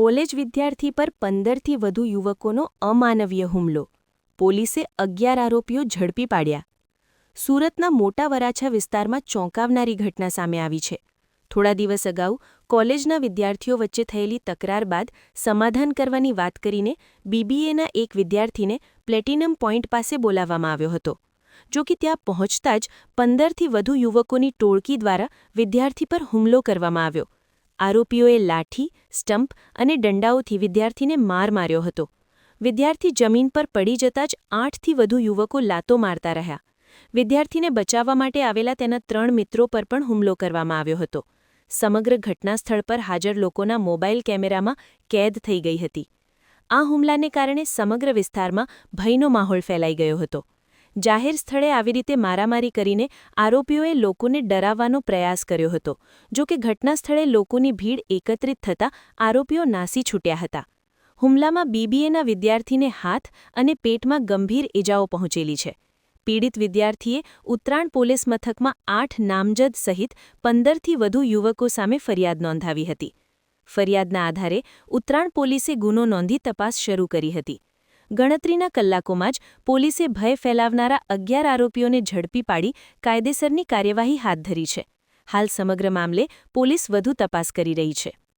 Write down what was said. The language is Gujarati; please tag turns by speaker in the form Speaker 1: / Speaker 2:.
Speaker 1: કોલેજ વિદ્યાર્થી પર પંદરથી વધુ યુવકોનો અમાનવીય હુમલો. પોલીસે અગિયાર આરોપીઓ ઝડપી પાડ્યા. સુરતના મોટા વરાછા વિસ્તારમાં ચોંકાવનારી ઘટના સામે આવી છે. થોડા દિવસ અગાઉ કોલેજના વિદ્યાર્થીઓ વચ્ચે થયેલી તકરાર બાદ સમાધાન કરવાની વાત કરીને બીબીએના એક વિદ્યાર્થીને પ્લેટિનમ પોઈન્ટ પાસે બોલાવવામાં આવ્યો હતો. જો કે ત્યાં પહોંચતા જ પંદરથી વધુ યુવકોની ટોળકી દ્વારા વિદ્યાર્થી પર હુમલો કરવામાં આવ્યો. આરોપીઓએ લાઠી સ્ટમ્પ અને દંડાઓથી વિદ્યાર્થીને માર માર્યો હતો. વિદ્યાર્થી જમીન પર પડી જતાં જ આઠથી વધુ યુવકો લાતો મારતા રહ્યા. વિદ્યાર્થીને બચાવવા માટે આવેલા તેના ત્રણ મિત્રો પર પણ હુમલો કરવામાં આવ્યો હતો. સમગ્ર ઘટનાસ્થળ પર હાજર લોકોના મોબાઈલ કેમેરામાં કેદ થઈ ગઈ હતી. આ હુમલાને કારણે સમગ્ર વિસ્તારમાં ભયનો માહોલ ફેલાઈ ગયો હતો. જાહેર સ્થળે આવી રીતે મારામારી કરીને આરોપીઓએ લોકોને ડરાવવાનો પ્રયાસ કર્યો હતો. જો કે ઘટનાસ્થળે લોકોની ભીડ એકત્રિત થતાં આરોપીઓ નાસી છૂટ્યા હતા. હુમલામાં બીબીએના વિદ્યાર્થીને હાથ અને પેટમાં ગંભીર ઇજાઓ પહોંચેલી છે. પીડિત વિદ્યાર્થીએ ઉત્તરાણ પોલીસ મથકમાં આઠ નામજદ સહિત પંદરથી વધુ યુવકો સામે ફરિયાદ નોંધાવી હતી. ફરિયાદના આધારે ઉત્તરાણ પોલીસે ગુનો નોંધી તપાસ શરૂ કરી હતી. ગણતરીના કલાકોમાં જ પોલીસે ભય ફેલાવનારા અગિયાર આરોપીઓને ઝડપી પાડી કાયદેસરની કાર્યવાહી હાથ ધરી છે. હાલ સમગ્ર મામલે પોલીસ વધુ તપાસ કરી રહી છે.